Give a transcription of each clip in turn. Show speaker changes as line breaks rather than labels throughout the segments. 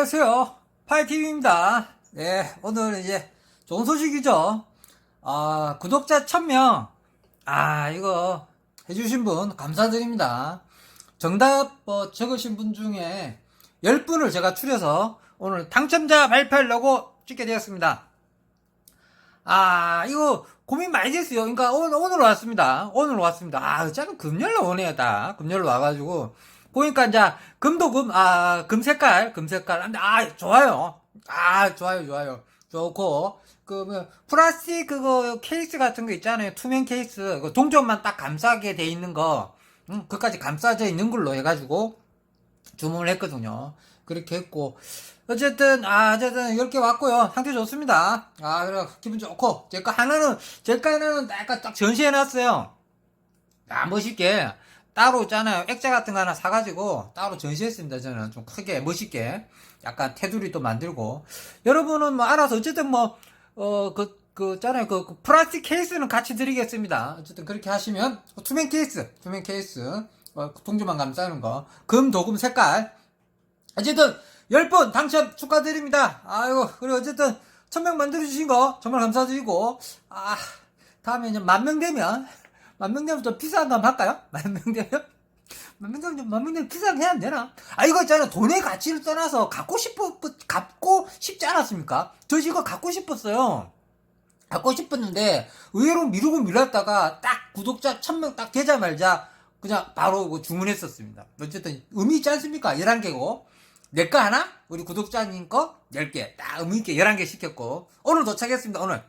안녕하세요. 파이TV입니다. 네, 오늘 이제 좋은 소식이죠. 아, 구독자 1000명. 아, 이거 해주신 분 감사드립니다. 정답 어, 적으신 분 중에 10분을 제가 추려서 오늘 당첨자 발표하려고 찍게 되었습니다. 아, 이거 고민 많이 됐어요. 그러니까 오늘, 오늘 왔습니다. 오늘 왔습니다. 아, 저는 금요일로 오네요, 다. 금요일로 와가지고. 보니까 이제 금도 금, 아, 금 색깔, 금 색깔. 근데, 아, 좋아요. 아, 좋아요, 좋아요. 좋고. 그, 뭐, 플라스틱 그거 케이스 같은 거 있잖아요. 투명 케이스. 그 동전만 딱 감싸게 돼 있는 거. 음, 그까지 감싸져 있는 걸로 해가지고 주문을 했거든요. 그렇게 했고. 어쨌든, 아, 어쨌든, 10개 왔고요. 상태 좋습니다. 아, 그래, 기분 좋고. 제거 하나는, 제거 하나는 약간 딱 전시해 놨어요. 아, 멋있게. 따로 있잖아요. 액자 같은 거 하나 사가지고, 따로 전시했습니다. 저는 좀 크게, 멋있게. 약간 테두리도 만들고. 여러분은 뭐, 알아서, 어쨌든 뭐, 어, 그, 그, 있잖아요. 그, 그 플라스틱 케이스는 같이 드리겠습니다. 어쨌든 그렇게 하시면, 투명 케이스, 투명 케이스, 어, 동주만 감싸는 거. 금, 도금 색깔. 어쨌든 10분 당첨 축하드립니다. 아이고 그리고 어쨌든 1000명 만들어주신 거 정말 감사드리고 아 다음에 이제 만명 되면 만명 되면 좀 비싼 거 한번 할까요? 만명 되면? 만명 되면 좀, 만명 되면 비싸게 해야 안 되나? 아 이거 있잖아 돈의 가치를 떠나서 갖고 싶어 갖고 싶지 않았습니까? 저 이거 갖고 싶었어요. 갖고 싶었는데 의외로 미루고 미뤘다가 딱 구독자 1000명 딱 되자마자 그냥 바로 그 주문했었습니다. 어쨌든 의미 있지 않습니까? 11개고 내 거 하나 우리 구독자님 거 10개 딱 의미 있게 11개 시켰고 오늘 도착했습니다. 오늘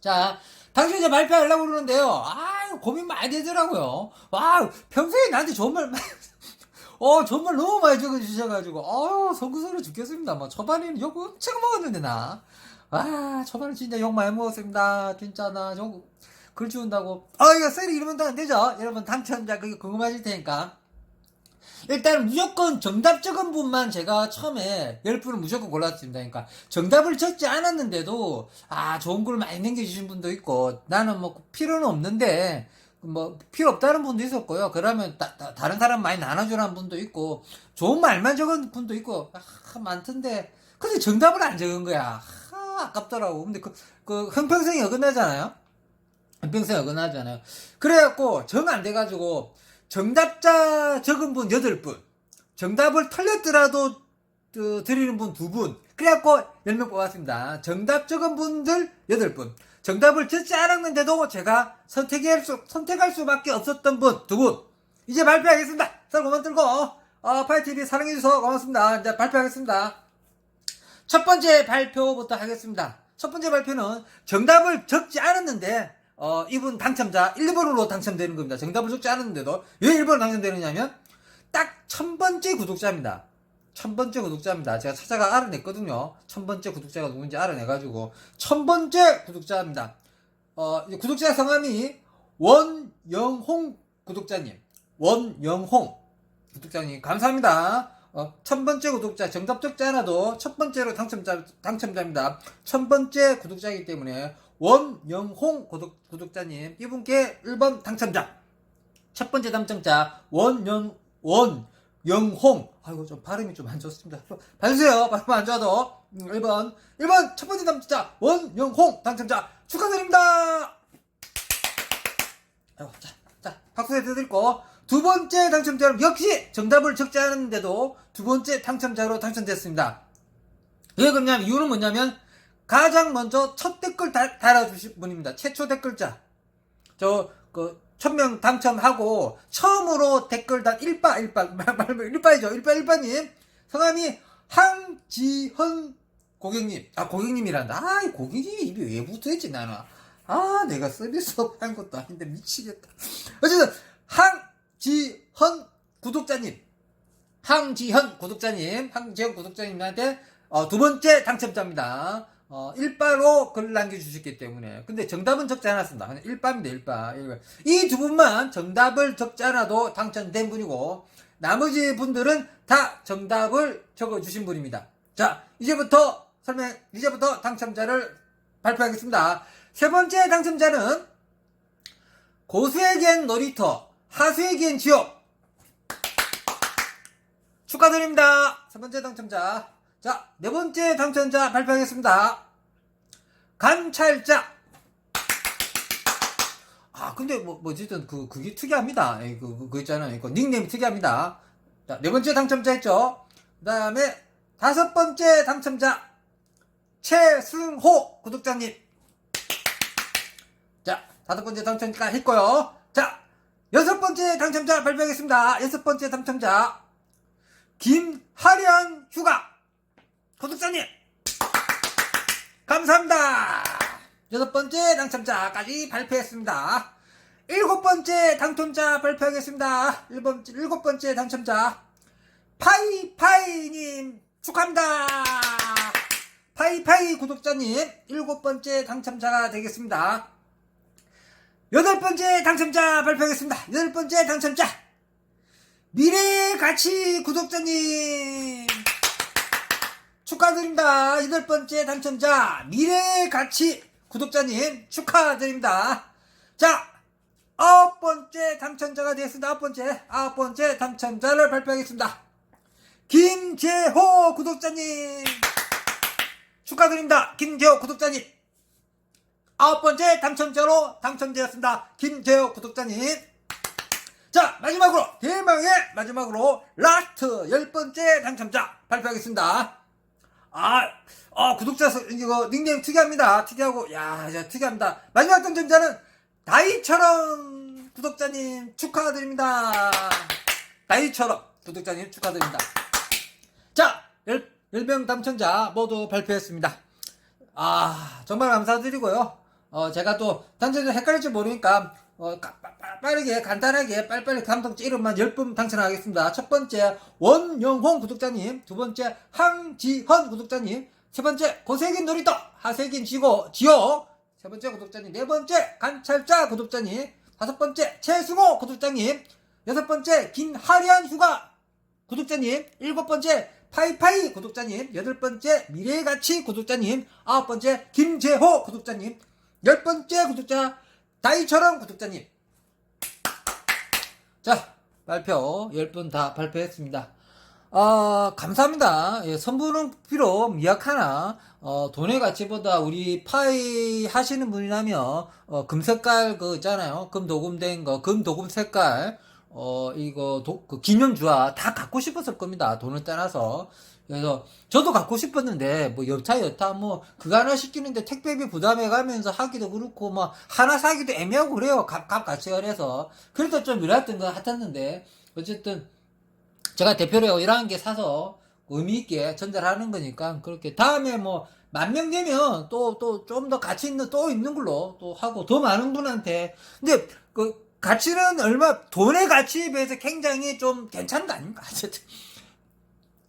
자 당신이 발표하려고 그러는데요. 아 고민 많이 되더라고요. 와 평소에 나한테 좋은 말 어 정말 너무 많이 적어주셔가지고 어우 속구소리 죽겠습니다. 뭐 초반에는 욕 엄청 먹었는데 나. 아 초반에 진짜 욕 많이 먹었습니다. 진짜 나 욕 글 지운다고. 아 이거 셀이 이러면 안 되죠. 여러분 당첨자 그게 궁금하실 테니까. 일단 무조건 정답 적은 분만 제가 처음에 10분을 무조건 골랐습니다. 그러니까 정답을 적지 않았는데도 아 좋은 글 많이 남겨주신 분도 있고 나는 뭐 필요는 없는데 뭐 필요 없다는 분도 있었고요. 그러면 다, 른 사람 많이 나눠주라는 분도 있고 좋은 말만 적은 분도 있고 아, 많던데 근데 정답을 안 적은 거야. 아, 아깝더라고. 근데 그, 그 형평성이 어긋나잖아요. 형평성이 어긋나잖아요. 그래갖고 정 안 돼가지고 정답자 적은 분 8분, 정답을 틀렸더라도 그, 드리는 분 2분, 그래갖고 10명 뽑았습니다. 정답 적은 분들 8분, 정답을 적지 않았는데도 제가 선택할, 수, 선택할 수밖에 없었던 분 2분, 이제 발표하겠습니다. 자, 그만 들고, 어, 파이TV 사랑해주셔서 고맙습니다. 이제 발표하겠습니다. 첫 번째 발표부터 하겠습니다. 첫 번째 발표는 정답을 적지 않았는데, 어, 이분 당첨자 1번으로 당첨되는 겁니다. 정답을 적지 않았는데도 왜 1번으로 당첨되느냐면 딱 천 번째 구독자입니다. 천 번째 구독자입니다. 제가 찾아가 알아냈거든요. 천 번째 구독자가 누군지 알아내가지고 천 번째 구독자입니다. 어, 구독자 성함이 원영홍 구독자님. 원영홍 구독자님 감사합니다. 어, 천 번째 구독자 정답 적지 않아도 첫 번째로 당첨자 당첨자입니다. 천 번째 구독자이기 때문에 원영홍 구독, 구독자님 이분께 1번 당첨자. 첫 번째 당첨자 원영 원영홍. 아이고 좀 발음이 좀 안 좋습니다. 봐주세요. 발음 안 좋아도. 1번. 1번 첫 번째 당첨자 원영홍 당첨자. 축하드립니다. 아이고 자, 자 박수 해드리고. 두 번째 당첨자는 역시 정답을 적지 않았는데도 두 번째 당첨자로 당첨됐습니다. 왜 그러냐면 이유는 뭐냐면 가장 먼저 첫 댓글 달, 달아주신 분입니다. 최초 댓글자. 저, 그, 천명 당첨하고, 처음으로 댓글 단 1바, 1바, 말, 말, 1바이죠. 1바, 1바님. 성함이 항지헌 고객님. 아, 고객님이란다. 아, 이 고객님이 입이 왜 붙어있지, 나는. 아, 내가 서비스 업 한 것도 아닌데 미치겠다. 어쨌든, 항지헌 구독자님. 항지현 구독자님, 항지현 구독자님한테 어, 두 번째 당첨자입니다. 어, 일바로 글 남겨주셨기 때문에. 근데 정답은 적지 않았습니다. 그냥 일바입니다, 일바. 이 두 분만 정답을 적지 않아도 당첨된 분이고, 나머지 분들은 다 정답을 적어주신 분입니다. 자, 이제부터 설명, 이제부터 당첨자를 발표하겠습니다. 세 번째 당첨자는 고수에겐 놀이터, 하수에겐 지옥. 축하드립니다. 세 번째 당첨자. 자, 네 번째 당첨자 발표하겠습니다. 감찰자. 아, 근데 뭐, 뭐, 어쨌든 그, 그게 특이합니다. 예, 그, 그, 그 있잖아요. 그 닉네임이 특이합니다. 자, 네 번째 당첨자 했죠. 그 다음에 다섯 번째 당첨자. 최승호 구독자님. 자, 다섯 번째 당첨자 했고요. 자, 여섯 번째 당첨자 발표하겠습니다. 여섯 번째 당첨자. 김하련 휴가 구독자님 감사합니다. 여섯 번째 당첨자까지 발표했습니다. 일곱 번째 당첨자 발표하겠습니다. 일곱, 일곱 번째 당첨자 파이파이님 축하합니다. 파이파이 구독자님 일곱 번째 당첨자가 되겠습니다. 여덟 번째 당첨자 발표하겠습니다. 여덟 번째 당첨자 미래가치 구독자님 축하드립니다. 여덟 번째 당첨자 미래가치 구독자님 축하드립니다. 자, 아홉 번째 당첨자가 되었습니다. 아홉 번째, 아홉 번째 당첨자를 발표하겠습니다. 김재호 구독자님 축하드립니다. 김재호 구독자님 아홉 번째 당첨자로 당첨되었습니다. 김재호 구독자님 자 마지막으로 대망의 마지막으로 라스트 열 번째 당첨자 발표하겠습니다. 아, 어, 구독자 수, 이거 닉네임 특이합니다. 특이하고 야, 야 특이합니다. 마지막 당첨자는 다이처럼 구독자님 축하드립니다. 다이처럼 구독자님 축하드립니다. 자, 열, 열명 당첨자 모두 발표했습니다. 아, 정말 감사드리고요. 어, 제가 또 당첨자 헷갈릴지 모르니까 어, 까- 빠- 빠- 빠르게 간단하게 빨리빨리 감독자 이름만 10분 당첨하겠습니다. 첫 번째 원영홍 구독자님, 두 번째 항지헌 구독자님, 세 번째 고세긴 놀이터. 하세긴 지고 지호, 세 번째 구독자님, 네 번째 관찰자 구독자님, 다섯 번째 최승호 구독자님, 여섯 번째 김하리안 휴가 구독자님, 일곱 번째 파이파이 구독자님, 여덟 번째 미래가치 구독자님, 아홉 번째 김재호 구독자님, 열 번째 구독자 다이처럼 구독자님. 자, 발표 10분 다 발표했습니다. 아, 감사합니다. 예, 선물은 비록 미약하나, 어, 돈의 가치보다 우리 파이 하시는 분이라면, 어, 금 색깔 그 있잖아요. 금 도금된 거, 금 도금 색깔, 어, 이거, 도, 그 기념주화 다 갖고 싶었을 겁니다. 돈을 떠나서. 그래서, 저도 갖고 싶었는데, 뭐, 여타, 여타, 뭐, 하나 시키는데 택배비 부담해가면서 하기도 그렇고, 뭐, 하나 사기도 애매하고 그래요. 값, 값 가치가 그래서. 그래도 좀 미랐던 것 같았는데, 어쨌든, 제가 대표로 이러한 게 사서 의미 있게 전달하는 거니까, 그렇게. 다음에 뭐, 만 명 되면 또, 또, 좀 더 가치 있는, 또 있는 걸로 또 하고, 더 많은 분한테. 근데, 그, 가치는 얼마, 돈의 가치에 비해서 굉장히 좀 괜찮은 거 아닙니까? 어쨌든.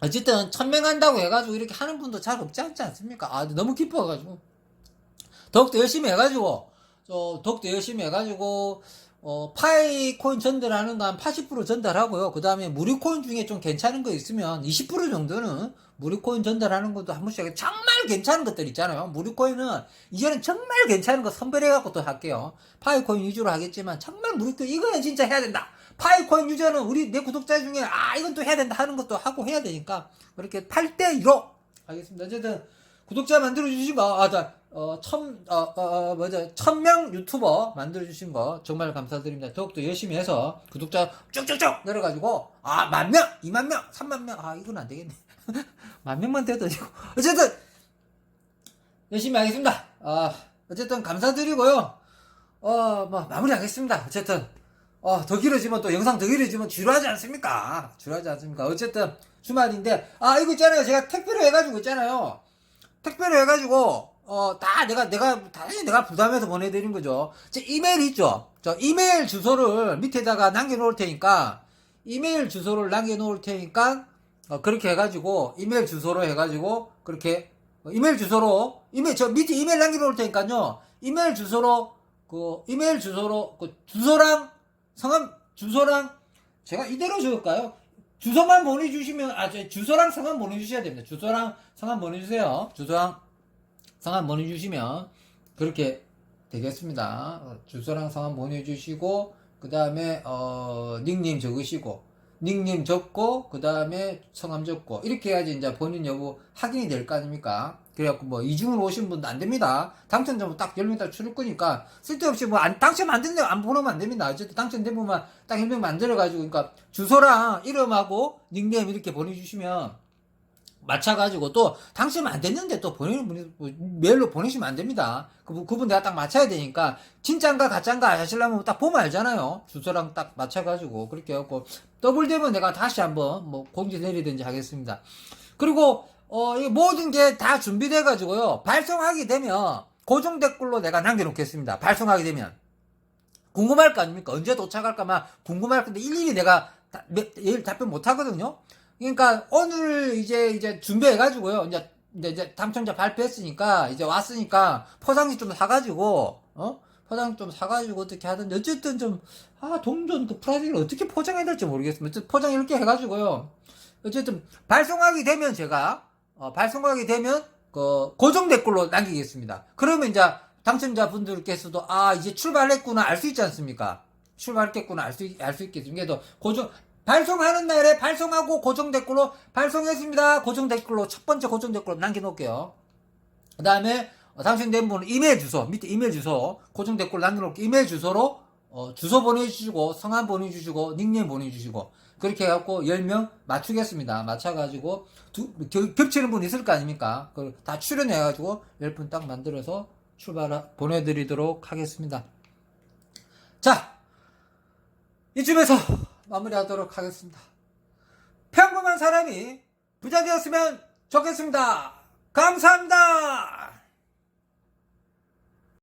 어쨌든, 천명 한다고 해가지고 이렇게 하는 분도 잘 없지 않지 않습니까? 아, 너무 기뻐가지고. 더욱더 열심히 해가지고, 저, 더욱더 열심히 해가지고, 어, 파이 코인 전달하는 거 한 80% 전달하고요. 그 다음에 무료 코인 중에 좀 괜찮은 거 있으면 20% 정도는 무료 코인 전달하는 것도 한 번씩 정말 괜찮은 것들 있잖아요. 무료 코인은 이제는 정말 괜찮은 거 선별해갖고 또 할게요. 파이 코인 위주로 하겠지만 정말 무료 코인 이거는 진짜 해야 된다. 파이 코인 유저는 우리 내 구독자 중에 아 이건 또 해야 된다 하는 것도 하고 해야 되니까 그렇게 8대 1로 하겠습니다. 어쨌든 구독자 만들어주신 거, 아, 자, 어, 천, 어, 어, 어, 뭐죠, 천명 유튜버 만들어주신 거 정말 감사드립니다. 더욱더 열심히 해서 구독자 쭉쭉쭉 늘어가지고, 아, 만 명, 이만 명, 삼만 명, 아, 이건 안 되겠네. 만 명만 돼도 되고. 어쨌든, 열심히 하겠습니다. 아, 어쨌든 감사드리고요. 어, 뭐, 마무리하겠습니다. 어쨌든, 어, 더 길어지면 또 영상 더 길어지면 지루하지 않습니까? 지루하지 않습니까? 어쨌든, 주말인데, 아, 이거 있잖아요. 제가 택배로 해가지고 있잖아요. 택배로 해가지고 어 다 내가 내가 당연히 내가 부담해서 보내드린 거죠. 제 이메일 있죠. 저 이메일 주소를 밑에다가 남겨놓을 테니까 이메일 주소를 남겨놓을 테니까 어, 그렇게 해가지고 이메일 주소로 해가지고 그렇게 어, 이메일 주소로 이메일 저 밑에 이메일 남겨놓을 테니까요. 이메일 주소로 그 이메일 주소로 그 주소랑 성함 주소랑 제가 이대로 적을까요? 주소만 보내주시면 아저 주소랑 성함 보내주셔야 됩니다. 주소랑 성함 보내주세요. 주소랑 성함 보내주시면 그렇게 되겠습니다. 어, 주소랑 성함 보내주시고 그 다음에 어 닉네임 적으시고 닉네임 적고 그 다음에 성함 적고 이렇게 해야지 이제 본인 여부 확인이 될 거 아닙니까? 그래갖고 뭐 이중으로 오신 분도 안 됩니다. 당첨자면 딱 10명 출을 거니까 쓸데없이 뭐 안, 당첨 안 된다고 안 보내면 안 됩니다. 어쨌든 당첨된 분만 딱 1명 만들어가지고 그러니까 주소랑 이름하고 닉네임 이렇게 보내주시면 맞춰가지고 또 당첨 안 됐는데 또 보내는 메일로 보내시면 안 됩니다. 그분, 그분 내가 딱 맞춰야 되니까 진짠가 가짠가 하시려면 딱 보면 알잖아요. 주소랑 딱 맞춰가지고 그렇게 해갖고 더블 되면 내가 다시 한번 뭐 공지 내리든지 하겠습니다. 그리고 어, 이 모든 게 다 준비돼가지고요. 발송하게 되면 고정 댓글로 내가 남겨놓겠습니다. 발송하게 되면. 궁금할 거 아닙니까? 언제 도착할까만 궁금할 건데 일일이 내가 다, 답변 못 하거든요. 그러니까 오늘 이제 이제 준비해가지고요. 이제 이제, 당첨자 발표했으니까 이제 왔으니까 포장지 좀 사가지고 어 포장 좀 사가지고 어떻게 하든지 어쨌든 좀 아 동전 그 프라이즈를 어떻게 포장해야 될지 모르겠습니다. 포장 이렇게 해가지고요. 어쨌든 발송하게 되면 제가 어, 발송하게 되면 그 고정 댓글로 남기겠습니다. 그러면 이제 당첨자 분들께서도 아 이제 출발했구나 알 수 있지 않습니까? 출발했구나 알 수 알 수 있겠습니다. 그래도 고정 발송하는 날에 발송하고 고정 댓글로 발송했습니다. 고정 댓글로 첫 번째 고정 댓글로 남겨놓을게요. 그 다음에 당첨된 분은 이메일 주소 밑에 이메일 주소 고정 댓글 남겨놓을게요. 이메일 주소로 어, 주소 보내주시고 성함 보내주시고 닉네임 보내주시고 그렇게 해갖고 10명 맞추겠습니다. 맞춰가지고 두, 겨- 겹치는 분 있을 거 아닙니까? 그걸 다 출연해가지고 10분 딱 만들어서 출발 보내드리도록 하겠습니다. 자 이쯤에서 마무리하도록 하겠습니다. 평범한 사람이 부자 되었으면 좋겠습니다. 감사합니다.